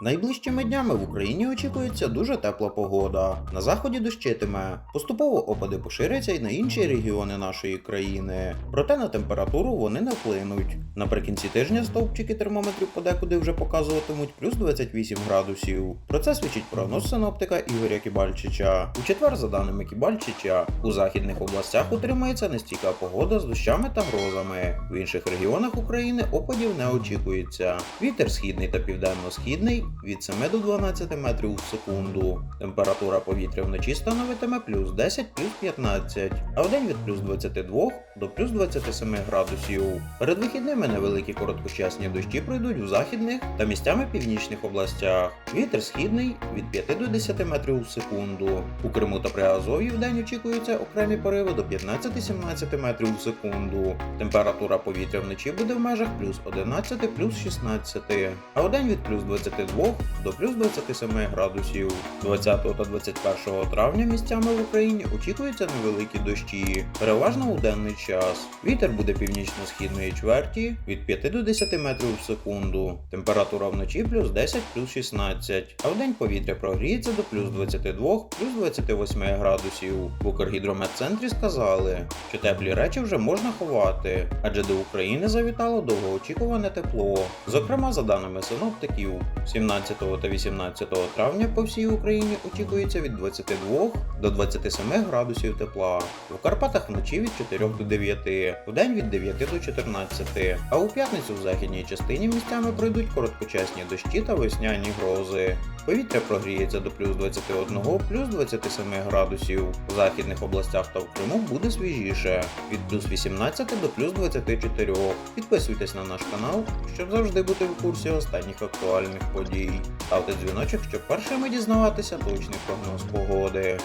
Найближчими днями в Україні очікується дуже тепла погода. На заході дощитиме. Поступово опади поширяться й на інші регіони нашої країни. Проте на температуру вони не вплинуть. Наприкінці тижня стовпчики термометрів подекуди вже показуватимуть плюс 28 градусів. Про це свідчить прогноз синоптика Ігоря Кібальчича. У четвер, за даними Кібальчича, у західних областях утримається нестійка погода з дощами та грозами. В інших регіонах України опадів не очікується. Вітер східний та південно-східний від 7 до 12 метрів в секунду. Температура повітря вночі становитиме плюс 10 плюс 15, а вдень від плюс 22 до плюс 27 градусів. Перед вихідними невеликі короткочасні дощі пройдуть в західних та місцями північних областях. Вітер східний від 5 до 10 метрів в секунду. У Криму та Приазов'ї вдень очікуються окремі пориви до 15-17 метрів в секунду. Температура повітря вночі буде в межах плюс 11 плюс 16, а вдень від плюс 22 до плюс 27 градусів. 20 та 21 травня місцями в Україні очікуються невеликі дощі, переважно у денний час. Вітер буде північно-східної чверті від 5 до 10 метрів в секунду. Температура вночі плюс 10 плюс 16, а вдень повітря прогріється до плюс 22 плюс 28 градусів. В Укргідрометцентрі сказали, що теплі речі вже можна ховати, адже до України завітало довгоочікуване тепло. Зокрема, за даними синоптиків, 17 та 18 травня по всій Україні очікується від 22 до 27 градусів тепла. У Карпатах вночі від 4 до 9, день від 9 до 14, а у п'ятницю в західній частині місцями пройдуть короткочасні дощі та весняні грози. Повітря прогріється до плюс 21, плюс 27 градусів. В західних областях та в Криму буде свіжіше від плюс 18 до плюс 24. Підписуйтесь на наш канал, щоб завжди бути в курсі останніх актуальних подій. Ставте дзвіночок, щоб першими дізнаватися точний прогноз погоди.